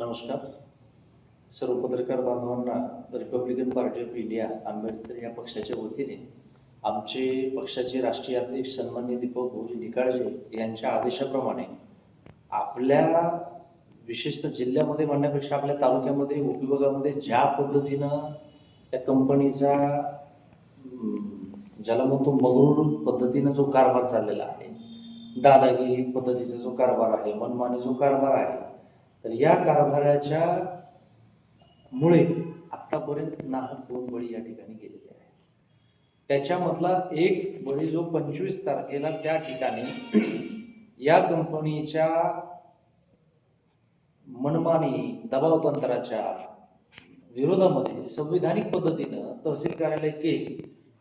नमस्कार. सर्व पत्रकार बांधवांना Republican Party of India Ambedkar या पक्षाच्या वतीने आमचे पक्षाचे राष्ट्रीय अध्यक्ष सन्मान्य दीपक भाऊजी निकाळजे यांच्या आदेशाप्रमाणे आपल्या विशेषतः जिल्ह्यामध्ये म्हणण्यापेक्षा आपल्या तालुक्यामध्ये उपविभागामध्ये ज्या पद्धतीनं त्या कंपनीचा ज्याला म्हणतो मगरूर पद्धतीनं जो कारभार चाललेला आहे दादागिरी पद्धतीचा जो कारभार आहे मनमानी जो कारभार आहे तर या कारभाराच्या मुळे आत्तापर्यंत नाहक दोन बळी या ठिकाणी गेलेले आहेत. त्याच्यामधला एक बळी जो पंचवीस तारखेला त्या ठिकाणी या कंपनीच्या मनमानी दबाव तंत्राच्या विरोधामध्ये संविधानिक पद्धतीनं तहसील कार्यालय केज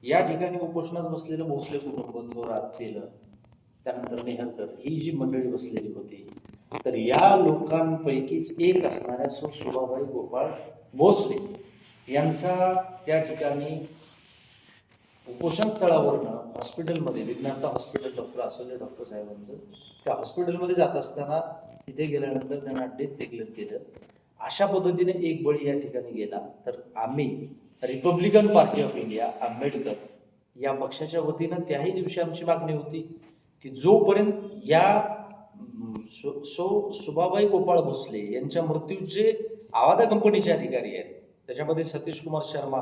या ठिकाणी उपोषणास बसलेलं भोसले कुटुंब थोरात केलं. त्यानंतर नेहरकर ही जी मंडळी बसलेली होती तर या लोकांपैकीच एक असणाऱ्या सो गोपाळ भोसले यांचा त्या ठिकाणी उपोषण स्थळावरनं हॉस्पिटलमध्ये विज्ञानता हॉस्पिटल डॉक्टर असलेले डॉक्टर साहेबांचं त्या हॉस्पिटलमध्ये जात असताना तिथे गेल्यानंतर त्यांना डेथ डिक्लेअर केलं. अशा पद्धतीने एक बळी या ठिकाणी गेला. तर आम्ही Republican Party of India Ambedkar या पक्षाच्या वतीनं त्याही दिवशी आमची मागणी होती की जोपर्यंत या सो सो सुभाबाई गोपाळ भोसले यांच्या मृत्यूचे आवादा कंपनीचे अधिकारी आहेत त्याच्यामध्ये सतीश कुमार शर्मा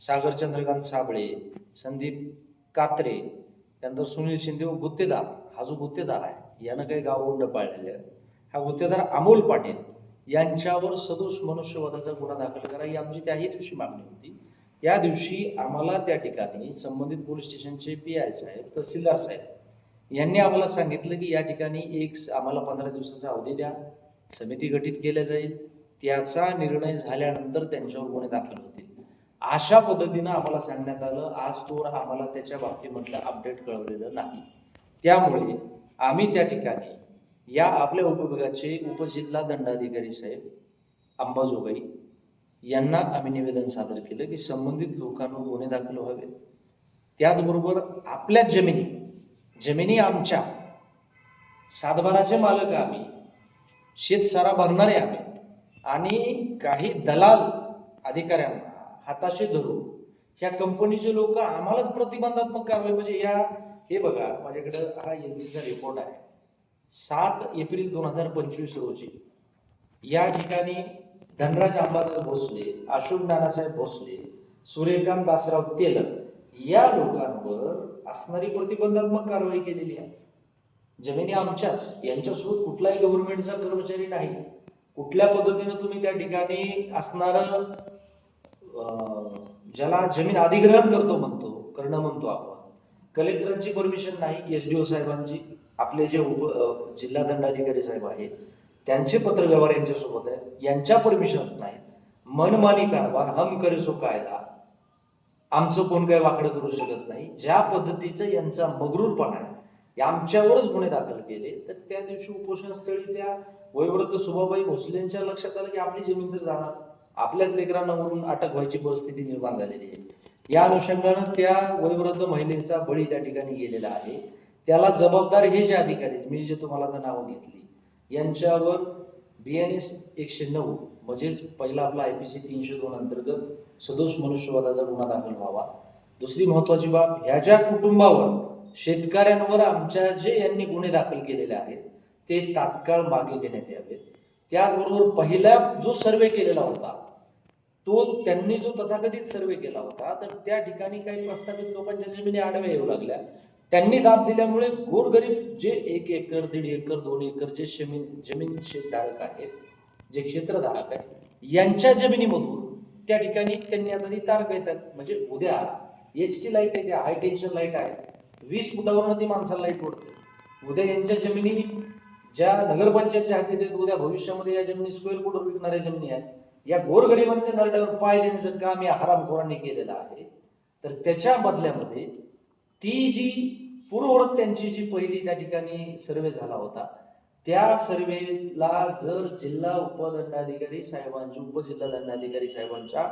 सागर चंद्रकांत साबळे संदीप कात्रे त्यानंतर सुनील शिंदे व गुत्तेदार हा जो गुत्तेदार आहे यानं काही गावगुंड पाळलेले आहेत. हा गुत्तेदार अमोल पाटील यांच्यावर सदोष मनुष्यवधाचा गुन्हा दाखल करा ही आमची त्याही दिवशी मागणी होती. त्या दिवशी आम्हाला त्या ठिकाणी संबंधित पोलीस स्टेशनचे पी आय साहेब तहसीलदार साहेब यांनी आम्हाला सांगितलं की या ठिकाणी एक आम्हाला पंधरा दिवसाचा अवधी द्या समिती गठीत केल्या जाईल. त्याचा निर्णय झाल्यानंतर त्यांच्यावर गुन्हे दाखल होतील. अशा पद्धतीनं आम्हाला सांगण्यात आलं. आज तोर आम्हाला त्याच्या बाबतीमधलं अपडेट कळवलेलं नाही. त्यामुळे आम्ही त्या ठिकाणी या आपल्या उपविभागाचे उपजिल्हा दंडाधिकारी साहेब अंबाजोगाई यांना आम्ही निवेदन सादर केलं की संबंधित लोकांवर गुन्हे दाखल व्हावेत. त्याचबरोबर आपल्याच जमिनी जमिनी आमच्या सातबाराचे मालक आम्ही शेतसारा भरणारे आम्ही आणि काही दलाल अधिकाऱ्यांना हाताशी धरून ह्या कंपनीचे लोक आम्हालाच प्रतिबंधात्मक कारवाई म्हणजे या हे बघा माझ्याकडे हा एन सीचा रिपोर्ट आहे. सात एप्रिल दोन हजार पंचवीस रोजी. या ठिकाणी धनराज अंबादास भोसले अशोक नानासाहेब भोसले सूर्यकांत दासराव तेलक या लोकांवर असणारी प्रतिबंधात्मक कारवाई केलेली आहे. जमिनी आमच्याच यांच्यासोबत कुठलाही गव्हर्नमेंटचा कर्मचारी नाही. कुठल्या पद्धतीनं तुम्ही त्या ठिकाणी असणार ज्याला जमीन अधिग्रहण करतो म्हणतो करणं म्हणतो आपण. कलेक्टरांची परमिशन नाही एस डी ओ साहेबांची. आपले जे उप जिल्हा दंडाधिकारी साहेब आहेत त्यांचे पत्रव्यवहार यांच्यासोबत आहेत यांच्या परमिशन्स नाही मनमानी कारभार हम करे सो कायदा. आमचं कोण काय वाकडं करू शकत नाही. ज्या पद्धतीचं यांचा मगरूरपणा आहे आमच्यावरच गुन्हे दाखल केले तर त्या दिवशी उपोषण स्थळी त्या वयोवृद्ध सुभाबाई भोसलेंच्या लक्षात आलं की आपली जमीन तर जाणार. आपल्याच लेकरांना म्हणून अटक व्हायची परिस्थिती निर्माण झालेली आहे. या अनुषंगानं त्या वयोवृद्ध महिलेचा बळी त्या ठिकाणी गेलेला आहे. त्याला जबाबदार हे जे अधिकारी आहेत, मी जे तुम्हाला आता नावं घेतली यांच्यावर बी एन एस एकशे नऊ म्हणजेच पहिला आपला आय पी सी तीनशे दोन अंतर्गत सदोष मनुष्यवादाचा गुन्हा दाखल व्हावा. दुसरी महत्वाची बाब ह्या ज्या कुटुंबावर शेतकऱ्यांवर आमच्या जे यांनी गुन्हे दाखल केलेले आहेत ते तात्काळ मागे घेण्यात यावेत त्याचबरोबर पहिला जो सर्वे केलेला होता तो त्यांनी जो तथाकथित सर्वे केला होता तर त्या ठिकाणी काही प्रस्थापित लोकांच्या जमिनी आडव्या येऊ लागल्या. त्यांनी दाब दिल्यामुळे गोरगरीब जे एक एकर दीड एकर दोन एकर जे जमीन जमीन शेतधारक आहेत जे क्षेत्रधारक आहेत यांच्या जमिनीमधून त्या ठिकाणी त्यांनी आता ती घेतात म्हणजे उद्या एच टी लाइट आहे त्या हाय टेन्शन लाइट आहे वीस फुटावरनं ती माणसाला लाइट उडते. उद्या यांच्या जमिनी ज्या नगरपंचायतच्या हाती आहेत उद्या भविष्यामध्ये या जमिनी स्क्वेअर फुटवर विकणाऱ्या जमिनी आहेत या गोरगरिबांच्या नरड्यावर पाय देण्याचं काम या हरामखोरांनी केलेलं आहे. तर त्याच्या बदल्यामध्ये ती जी पूर्ववत त्यांची जी पहिली त्या ठिकाणी सर्वे झाला होता त्या सर्वेला जर जिल्हा उपदंडाधिकारी साहेबांची उपजिल्हा दंडाधिकारी साहेबांच्या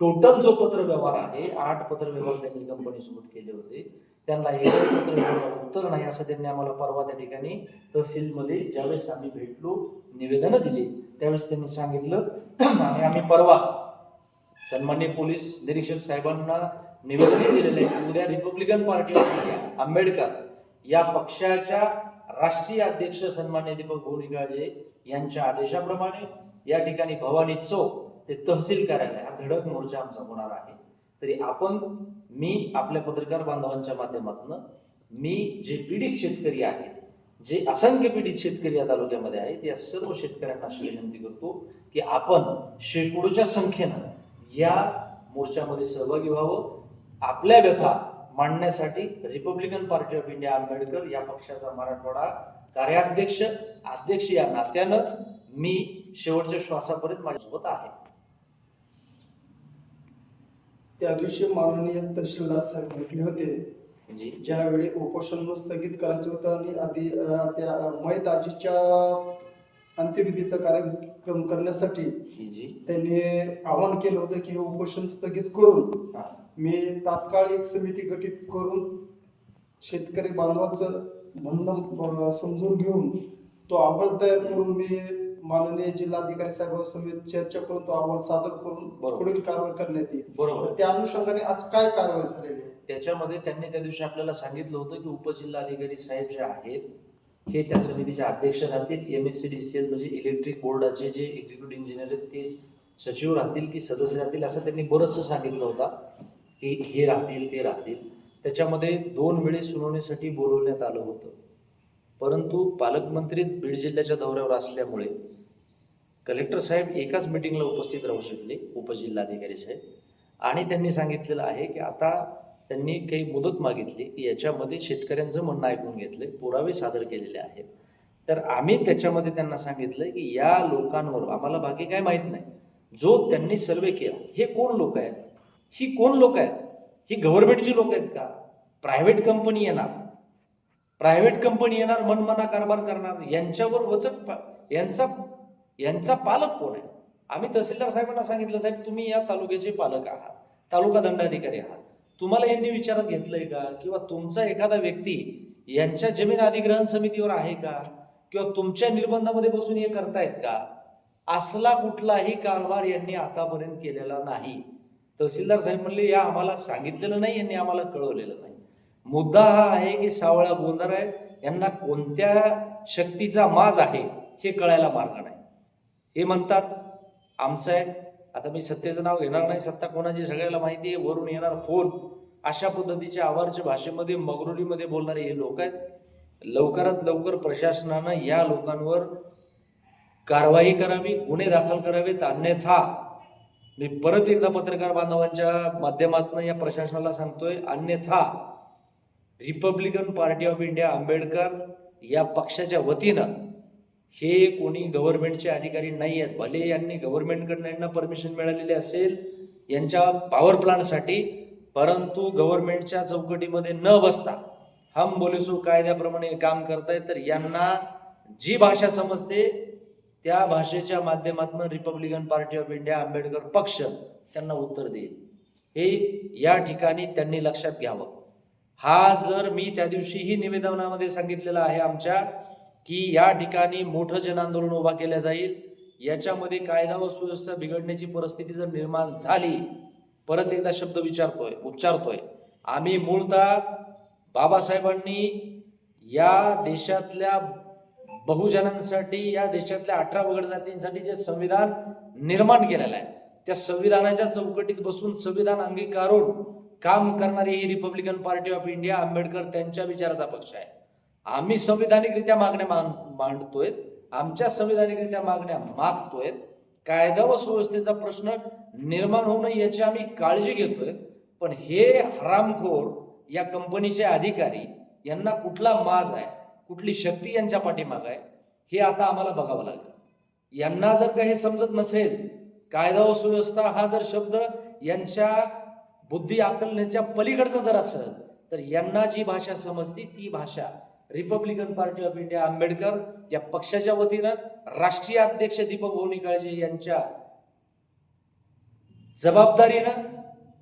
टोटल जो पत्र व्यवहार आहे आठ पत्र व्यवहार त्यांनी कंपनीसोबत केले होते. त्यांना एक पत्र उत्तर नाही असं त्यांनी आम्हाला परवा त्या ठिकाणी तहसीलमध्ये ज्यावेळेस आम्ही भेटलो निवेदनं दिली त्यावेळेस त्यांनी सांगितलं. आणि आम्ही परवा सन्मान्य पोलीस निरीक्षक साहेबांना निवेदन दिलेलं आहे. उद्या Republican Party of India Ambedkar या पक्षाच्या राष्ट्रीय अध्यक्ष सन्मान्य दीपक गोणीकाळे यांच्या आदेशाप्रमाणे या ठिकाणी भवानी चौक ते तहसील कार्यालय हा धडक मोर्चा आमचा होणार आहे. तरी आपण मी आपल्या पत्रकार बांधवांच्या माध्यमातून मी जे पीडित शेतकरी आहेत जे असंख्य पीडित शेतकरी या तालुक्यामध्ये आहेत या सर्व शेतकऱ्यांना अशी विनंती करतो की आपण शेकडोच्या संख्येनं या मोर्चामध्ये सहभागी व्हावं. आपल्या व्यथा मांडण्यासाठी Republican Party of India Ambedkar या पक्षाचा मराठवाडा कार्याध्यक्ष अध्यक्ष या नात्यानं मी शेवटच्या श्वासापर्यंत माझ्यासोबत आहे. त्या दिवशी माननीय तहसीलदार साहेब भेटले होते. ज्यावेळी उपोषण स्थगित करायचं होतं आणि आधी त्या मैत आजीच्या अंत्यविधीचा कार्यक्रम करण्यासाठी त्यांनी आवाहन केलं होतं की हे उपोषण स्थगित करून. मी तात्काळ एक समिती गठीत करून शेतकरी बांधवाचं म्हणणं समजून घेऊन तो अहवाल तयार करून मी माननीय जिल्हाधिकारी साहेबांसमवेत चर्चा करून तो अहवाल सादर करून. पुढील कारवाई करण्यात येईल बरोबर त्या अनुषंगाने आज काय कारवाई झालेली आहे त्याच्यामध्ये त्यांनी त्या दिवशी आपल्याला सांगितलं होतं की उपजिल्हाधिकारी साहेब जे आहेत हे त्या समितीचे अध्यक्ष राहतील. M S C D C L म्हणजे इलेक्ट्रिक बोर्डाचे जे एक्झिक्युटिव्ह इंजिनियर आहेत ते सचिव राहतील की सदस्य राहतील असं त्यांनी बरंचसं सांगितलं होतं की हे राहतील ते राहतील. त्याच्यामध्ये दोन वेळे सुनावणीसाठी बोलवण्यात आलं होतं. परंतु पालकमंत्री बीड जिल्ह्याच्या दौऱ्यावर असल्यामुळे कलेक्टर साहेब एकाच मिटिंगला उपस्थित राहू शकले उपजिल्हाधिकारी साहेब. आणि त्यांनी सांगितलेलं आहे की आता त्यांनी काही मुदत मागितली की याच्यामध्ये शेतकऱ्यांचं म्हणणं ऐकून घेतलंय पुरावे सादर केलेले आहेत. तर आम्ही त्याच्यामध्ये त्यांना सांगितलं की या लोकांवर आम्हाला बाकी काय माहीत नाही. जो त्यांनी सर्वे केला हे कोण लोक आहेत? ही कोण लोक आहेत? ही गव्हर्नमेंटची लोक आहेत का? प्रायव्हेट कंपनी येणार. प्रायव्हेट कंपनी येणार मनमना कारभार करणार. यांच्यावर वचक पा- यांचा यांचा पालक कोण आहे? आम्ही तहसीलदार साहेबांना सांगितलं साहेब तुम्ही या तालुक्याचे पालक आहात. तालुका दंडाधिकारी आहात. तुम्हाला यांनी विचारात घेतलंय का? किंवा तुमचा एखादा व्यक्ती यांच्या जमीन अधिग्रहण समितीवर आहे का? किंवा तुमच्या निर्बंधामध्ये बसून हे करतायत का? असला कुठलाही कारभार यांनी आतापर्यंत केलेला नाही. तहसीलदार साहेब म्हणले या आम्हाला सांगितलेलं नाही यांनी आम्हाला कळवलेलं नाही. मुद्दा हा आहे की सावळा गोंधळ आहे. यांना कोणत्या शक्तीचा माज आहे हे कळायला मार्ग नाही. हे म्हणतात आमचं आहे आता मी सत्तेचं नाव घेणार नाही सत्ता कोणाची सगळ्याला माहिती आहे वरून येणार फोन. अशा पद्धतीच्या आवारच्या भाषेमध्ये मगरुरीमध्ये बोलणारे हे लोक आहेत. लवकरात लवकर प्रशासनानं या लोकांवर कारवाई करावी गुन्हे दाखल करावेत अन्यथा मी परत एकदा पत्रकार बांधवांच्या माध्यमातून या प्रशासनाला सांगतोय अन्यथा Republican Party of India Ambedkar या पक्षाच्या वतीनं हे कोणी गव्हर्नमेंटचे अधिकारी नाही आहेत. भले यांनी गव्हर्नमेंटकडनं यांना परमिशन मिळालेली असेल यांच्या पॉवर प्लांटसाठी परंतु गव्हर्नमेंटच्या चौकटीमध्ये न बसता हम बोलेसो कायद्याप्रमाणे काम करतायत तर यांना जी भाषा समजते त्या भाषेच्या माध्यमातून Republican Party of India Ambedkar पक्ष त्यांना उत्तर देईल. हे या ठिकाणी त्यांनी लक्षात घ्यावं. हा जर मी त्या दिवशीही निवेदनामध्ये सांगितलेला आहे आमच्या की या ठिकाणी मोठं जनआंदोलन उभा केलं जाईल. याच्यामध्ये कायदा व सुव्यवस्था बिघडण्याची परिस्थिती जर निर्माण झाली परत एकदा शब्द विचारतोय उच्चारतोय. आम्ही मूळतः बाबासाहेबांनी या देशातल्या बहुजनांसाठी या देशातल्या अठरा वगड जातींसाठी जे संविधान निर्माण केलेलं आहे त्या संविधानाच्या चौकटीत बसून संविधान अंगीकारून काम करणारी ही Republican Party of India Ambedkar त्यांच्या विचाराचा पक्ष आहे. आम्ही संविधानिकरित्या मागण्या मान- मांडतोय. आमच्या संविधानिकरित्या मागण्या मागतोय. कायदा व सुव्यवस्थेचा प्रश्न निर्माण होऊ नये याची आम्ही काळजी घेतोय. पण हे हरामखोर या कंपनीचे अधिकारी यांना कुठला माज आहे कुठली शक्ती यांच्या पाठीमाग आहे हे आता आम्हाला बघावं लागेल. यांना जर काही समजत नसेल कायदा व सुव्यवस्था हा जर शब्द यांच्या बुद्धी आकलण्याच्या पलीकडचा जर असेल तर यांना जी भाषा समजते ती भाषा Republican Party of India Ambedkar या पक्षाच्या वतीनं राष्ट्रीय अध्यक्ष दीपक भवनी काळजे यांच्या जबाबदारीनं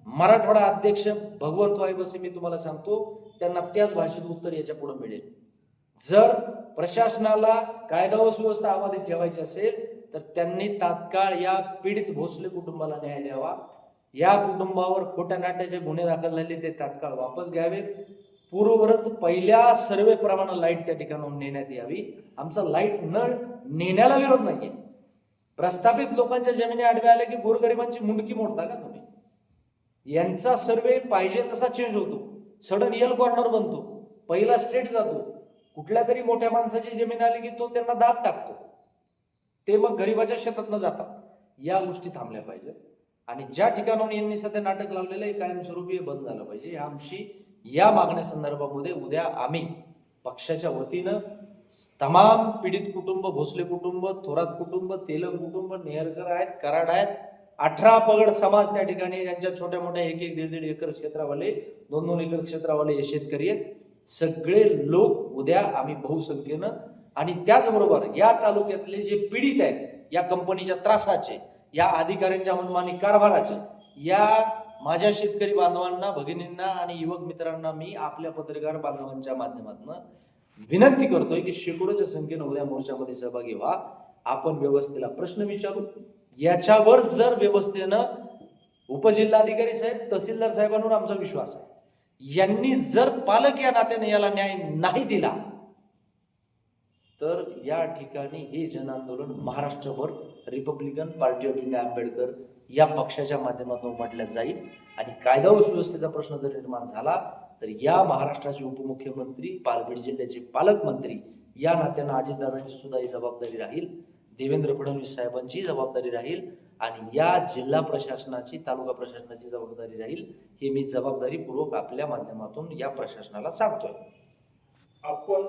मराठवाडा अध्यक्ष भगवंत वाईबसे मी तुम्हाला सांगतो त्यांना त्याच भाषेत उत्तर याच्यापुढे मिळेल. जर प्रशासनाला कायदा व सुव्यवस्था आवाधित ठेवायची असेल तर त्यांनी तात्काळ या पीडित भोसले कुटुंबाला न्याय द्यावा. या कुटुंबावर खोट्या नाट्याचे गुन्हे दाखल झाले ते तात्काळ वापस घ्यावेत. पूर्ववत पहिल्या सर्वे प्रमाणे लाइट त्या ठिकाणाहून नेण्यात यावी. आमचा लाइट न नेण्याला विरोध नाहीये. प्रस्थापित लोकांच्या जमिनी आडव्या आल्या की गोरगरिबांची मुंडकी मोडता का तुम्ही? यांचा सर्वे पाहिजे तसा चेंज होतो. सडन यल कॉर्नर बनतो. पहिला स्टेट जातो. कुठल्या तरी मोठ्या माणसाची जमीन आली की तो त्यांना दाब टाकतो. ते मग गरिबाच्या शेतात न जातात. या गोष्टी थांबल्या पाहिजेत. आणि ज्या ठिकाणाहून यांनी सध्या नाटक लावलेलं आहे कायमस्वरूपी हे बंद झालं पाहिजे. या आमची या मागण्या संदर्भामध्ये उद्या आम्ही पक्षाच्या वतीनं तमाम पीडित कुटुंब भोसले कुटुंब थोरात कुटुंब तेलंग कुटुंब नेहरकर आहेत कराड आहेत अठरा पगड समाज त्या ठिकाणी यांच्या छोट्या मोठ्या एक एक दीड दीड एकर क्षेत्रावाले दोन दोन एकर क्षेत्रावाले हे शेतकरी आहेत. सगळे लोक उद्या आम्ही बहुसंख्येनं आणि त्याचबरोबर या तालुक्यातले जे पीडित आहेत या कंपनीच्या त्रासाचे या अधिकाऱ्यांच्या मनमानी कारभाराचे या माझ्या शेतकरी बांधवांना भगिनींना आणि युवक मित्रांना मी आपल्या पत्रकार बांधवांच्या माध्यमातून विनंती करतोय की शेकडोच्या संख्येनं उद्या मोर्चामध्ये सहभागी व्हा. आपण व्यवस्थेला प्रश्न विचारू. याच्यावर जर व्यवस्थेनं उपजिल्हाधिकारी साहेब तहसीलदार साहेबांवर आमचा विश्वास आहे. यांनी जर पालक या नात्याने याला न्याय नाही दिला तर या ठिकाणी हे जन आंदोलन महाराष्ट्रभर Republican Party of India Ambedkar या पक्षाच्या माध्यमातून उमटल्या जाईल. आणि कायदा व सुव्यवस्थेचा प्रश्न जर निर्माण झाला तर या महाराष्ट्राचे उपमुख्यमंत्री पालघर जिल्ह्याचे पालकमंत्री या नात्यानं अजितदादांची सुद्धा ही जबाबदारी राहील. देवेंद्र फडणवीस साहेबांची जबाबदारी राहील. आणि या जिल्हा प्रशासनाची तालुका प्रशासनाची जबाबदारी राहील हे मी जबाबदारीपूर्वक आपल्या माध्यमातून या प्रशासनाला सांगतोय. आपण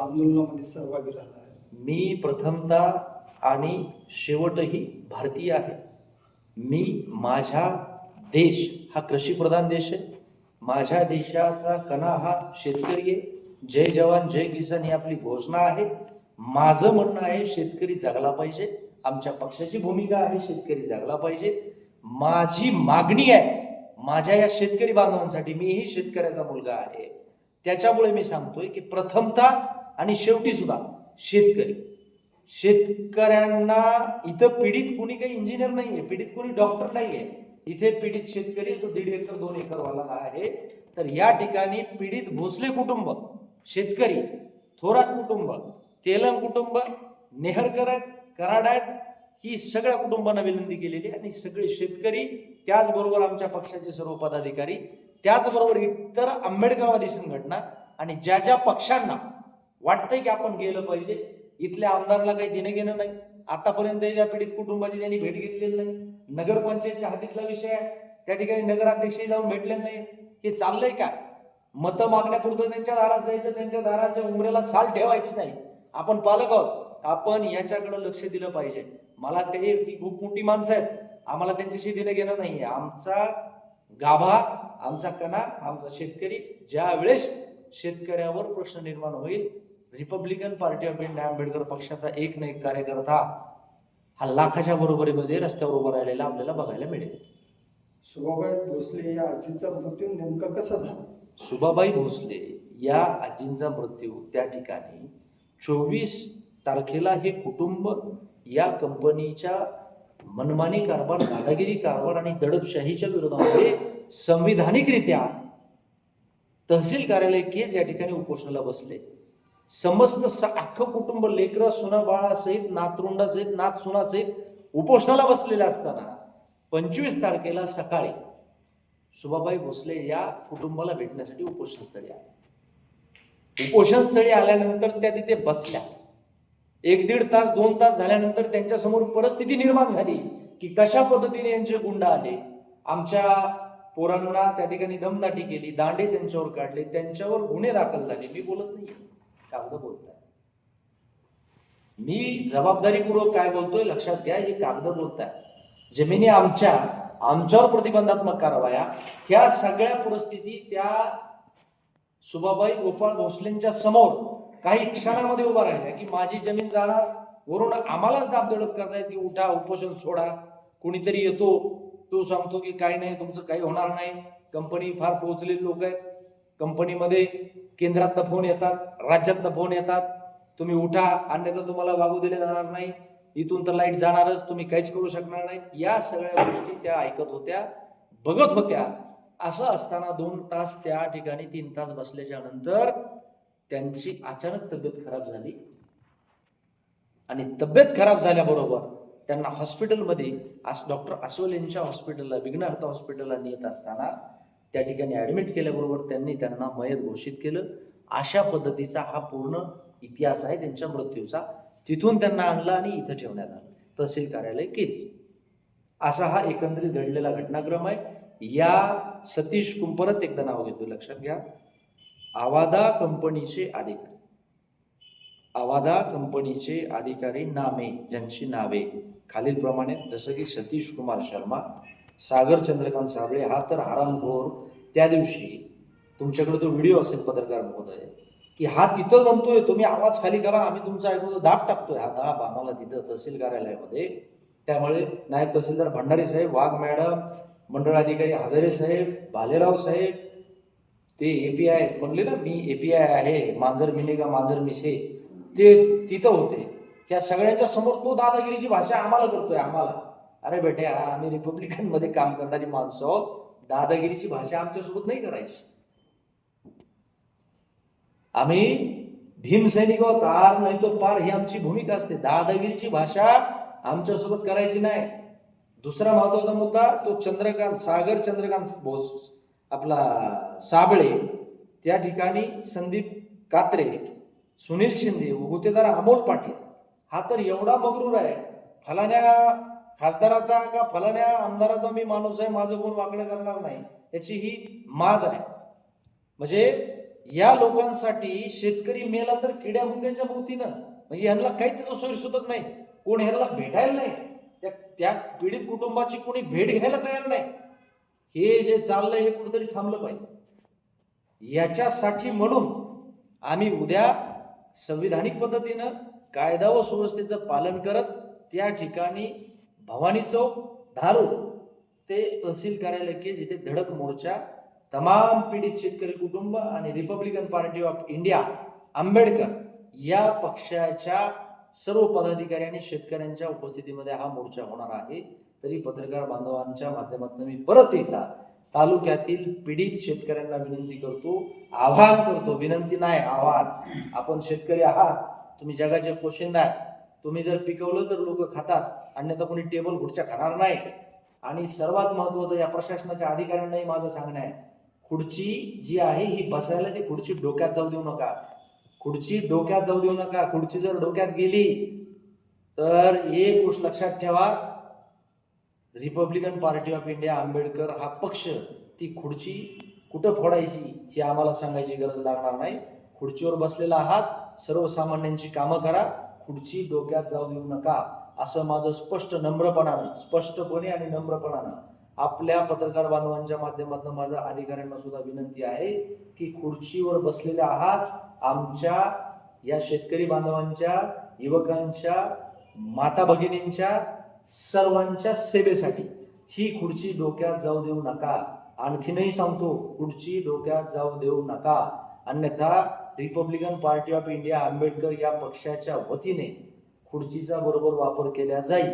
आंदोलनामध्ये सहभागी राहणार मी प्रथमता आणि शेवटही भारतीय आहे. मी माझा देश हा कृषीप्रधान देश आहे. माझ्या देशाचा कणा हा शेतकरी आहे. जय जवान जय किसान ही आपली घोषणा आहे. माझं म्हणणं आहे शेतकरी जगला पाहिजे. आमच्या पक्षाची भूमिका आहे शेतकरी जगला पाहिजे. माझी मागणी आहे माझ्या या शेतकरी बांधवांसाठी मीही शेतकऱ्याचा मुलगा आहे. त्याच्यामुळे मी सांगतोय की प्रथमता आणि शेवटी सुद्धा शेतकरी. शेतकऱ्यांना इथं पीडित कोणी काही इंजिनियर नाहीये पीडित कोणी डॉक्टर नाहीये. इथे पीडित शेतकरी जो दीड एकर दोन एकर वाला आहे. तर या ठिकाणी पीडित भोसले कुटुंब शेतकरी थोरात कुटुंब तेलंग कुटुंब नेहरकर आहेत कराड आहेत ही सगळ्या कुटुंबांना विनंती केलेली आहे. आणि सगळे शेतकरी त्याचबरोबर आमच्या पक्षाचे सर्व पदाधिकारी त्याचबरोबर इतर आंबेडकरवादी संघटना आणि ज्या ज्या पक्षांना वाटतंय की आपण गेलं पाहिजे इथल्या आमदारला काही देणं घेणं नाही. आतापर्यंत या पीडित कुटुंबाची त्यांनी भेट घेतलेली नाही. नगरपंचायतच्या हातीतला विषय आहे. त्या ठिकाणी नगराध्यक्षही जाऊन भेटले नाही. हे चाललंय काय मतं मागण्यापुरतं त्यांच्या दारात जायचं त्यांच्या दाराच्या उमरेला साल ठेवायची नाही. आपण पालक आहोत. आपण याच्याकडे लक्ष दिलं पाहिजे. मला ते ती खूप मोठी माणसं आहेत. आम्हाला त्यांच्याशी देणं घेणं नाही आमचा गाभा आमचा कणा आमचा शेतकरी ज्या वेळेस शेतकऱ्यावर प्रश्न निर्माण होईल Republican Party of India Ambedkar पक्षाचा एक ना एक कार्यकर्ता हा लाखाच्या बरोबरीमध्ये रस्त्यावर उभा राहिलेला आपल्याला बघायला मिळेल. शोभाबाई भोसले या आजीचा मृत्यू नेमका कसा झाला? सुभाबाई भोसले या आजींचा मृत्यू त्या ठिकाणी चोवीस तारखेला हे कुटुंब या कंपनीच्या मनमानी कारभार दादागिरी कारभार आणि दडपशाहीच्या विरोधामध्ये संविधानिकरित्या तहसील कार्यालय केज या ठिकाणी उपोषणाला बसले. समस्त स- अख्खं कुटुंब लेकरं सुना बाळासहित नातरुंडासहित नात सुनासहित उपोषणाला बसलेले असताना पंचवीस तारखेला सकाळी सुभाबाई भोसले या कुटुंबाला भेटण्यासाठी उपोषणस्थळी आल्या उपोषणस्थळी आल्यानंतर त्या तिथे बसल्या. एक दीड तास दोन तास झाल्यानंतर त्यांच्यासमोर परिस्थिती निर्माण झाली की कशा पद्धतीने यांचे गुंड आले? आमच्या पोरांना त्या ठिकाणी दमदाटी केली दांडे त्यांच्यावर काढले त्यांच्यावर गुन्हे दाखल झाले. मी बोलत नाही कागद बोलताय. मी जबाबदारीपूर्वक काय बोलतोय लक्षात घ्या हे कागद बोलताय. जमिनी आमच्या आमच्यावर प्रतिबंधात्मक कारवाया ह्या सगळ्या परिस्थिती त्या सुभाबाई गोपाळ भोसलेंच्या समोर काही क्षणामध्ये उभा राहिल्या की माझी जमीन जाणार वरून आम्हालाच दाबदडप करतायत की उठा उपोषण सोडा. कोणीतरी येतो तो सांगतो की काही नाही तुमचं काही होणार नाही. कंपनी फार पोहोचलेली लोक आहेत. कंपनीमध्ये केंद्रातनं फोन येतात राज्यातनं फोन येतात. तुम्ही उठा अन्यथा तुम्हाला वागू दिले जाणार नाही. इथून तर लाइट जाणारच तुम्ही काहीच करू शकणार नाही. या सगळ्या गोष्टी त्या ऐकत होत्या बघत होत्या. असं असताना दोन तास त्या ठिकाणी तीन तास बसल्याच्या नंतर त्यांची अचानक तब्येत खराब झाली. आणि तब्येत खराब झाल्याबरोबर त्यांना हॉस्पिटलमध्ये आज डॉक्टर अस्वल यांच्या हॉस्पिटलला विघ्नहर्ता हॉस्पिटलला नेत असताना त्या ठिकाणी ऍडमिट केल्याबरोबर त्यांनी त्यांना मयत घोषित केलं. अशा पद्धतीचा हा पूर्ण इतिहास आहे त्यांच्या मृत्यूचा. तिथून त्यांना आणलं आणि इथं ठेवण्यात आलं. तहसील कार्यालय केज असा हा एकंदरीत घडलेला घटनाक्रम आहे. या सतीश कुंपरत एकदा नाव घेतो लक्षात घ्या. आवादा कंपनीचे अधिकारी. आवादा कंपनीचे अधिकारी नामे ज्यांची नावे खालीलप्रमाणे जसं की सतीश कुमार शर्मा सागर चंद्रकांत साबळे हा तर हरामखोर. त्या दिवशी तुमच्याकडे तो व्हिडिओ असेल पत्रकार महोदय की हा तिथं म्हणतोय तुम्ही आवाज खाली करा आम्ही तुमचा ऐकून दाब टाकतोय. हा दाब आम्हाला तिथं तहसील कार्यालयामध्ये. त्यामुळे नायब तहसीलदार भंडारी साहेब वाघ मॅडम मंडळ अधिकारी हजारे साहेब भालेराव साहेब ते एपीआय म्हणले ना मी एपीआय आहे मांजर मिने का मांजर मिसे ते तिथं होते. या सगळ्यांच्या समोर तो दादागिरीची भाषा आम्हाला करतोय आम्हाला. अरे बेटे आम्ही रिपब्लिकनमध्ये काम करणारी माणसं आहोत. दादागिरीची भाषा आमच्यासोबत नाही करायची. आम्ही भीमसैनिक आहोत. आर नाही तो पार ही आमची भूमिका असते. दादागिरीची भाषा आमच्यासोबत करायची नाही. दुसरा महत्त्वाचा मुद्दा तो चंद्रकांत सागर चंद्रकांत बोस आपला साबळे त्या ठिकाणी संदीप कात्रे सुनील शिंदे गुत्तेदार अमोल पाटील. हा तर एवढा मगरूर आहे. फलाण्या खासदाराचा का फलाण्या आमदाराचा मी माणूस आहे माझं कोण वाकडं करणार नाही. याची ही माज आहे. म्हणजे या लोकांसाठी शेतकरी मेला तर किड्या मुंग्यांच्या भोवतीनं. म्हणजे यांना काही त्याचं सोयी सुचत नाही. कोण ह्यांना भेटायला नाही. त्या त्या पीडित कुटुंबाची कोणी भेट घ्यायला तयार नाही. हे जे चाललंय हे कुठेतरी थांबलं पाहिजे. याच्यासाठी म्हणून आम्ही उद्या संविधानिक पद्धतीनं कायदा व सुव्यवस्थेचं पालन करत त्या ठिकाणी भवानी चौक धारू. ते तहसील कार्यालय के जिथे धडक मोर्चा तमाम पीडित शेतकरी कुटुंब आणि Republican Party of India Ambedkar या पक्षाच्या सर्व पदाधिकारी आणि शेतकऱ्यांच्या उपस्थितीमध्ये हा मोर्चा होणार आहे. तरी पत्रकार बांधवांच्या माध्यमातून मी परत एकदा तालुक्यातील पीडित शेतकऱ्यांना विनंती करतो आवाहन करतो विनंती नाही आवाहन. आपण शेतकरी आहात तुम्ही जगाचे पोशिंदा आहे तुम्ही जर पिकवलं तर लोक खातात अन्यथा कोणी टेबल खुर्च्या खाणार नाही. आणि सर्वात महत्वाचं या प्रशासनाच्या अधिकाऱ्यांनाही माझं सांगणं आहे खुर्ची जी आहे ही बसायला ती खुर्ची डोक्यात जाऊ देऊ नका. खुर्ची डोक्यात जाऊ देऊ नका. खुर्ची जर डोक्यात गेली तर एक गोष्ट लक्षात ठेवा Republican Party of India Ambedkar हा पक्ष ती खुर्ची कुठं फोडायची हे आम्हाला सांगायची गरज लागणार नाही. खुर्चीवर बसलेला आहात सर्वसामान्यांची कामं करा खुर्ची डोक्यात जाऊ देऊ नका. असं माझं स्पष्ट नम्रपणानं स्पष्टपणे आणि नम्रपणानं आपल्या पत्रकार बांधवांच्या माध्यमातून माझ्या अधिकाऱ्यांना सुद्धा विनंती आहे की खुर्चीवर बसलेले आहात. आमच्या या शेतकरी बांधवांच्या युवकांच्या माता भगिनींच्या सर्वांच्या सेवेसाठी ही खुर्ची डोक्यात जाऊ देऊ नका. आणखीनही सांगतो खुर्ची डोक्यात जाऊ देऊ नका. अन्यथा Republican Party of India Ambedkar या पक्षाच्या वतीने खुर्चीचा बरोबर वापर केला जाईल.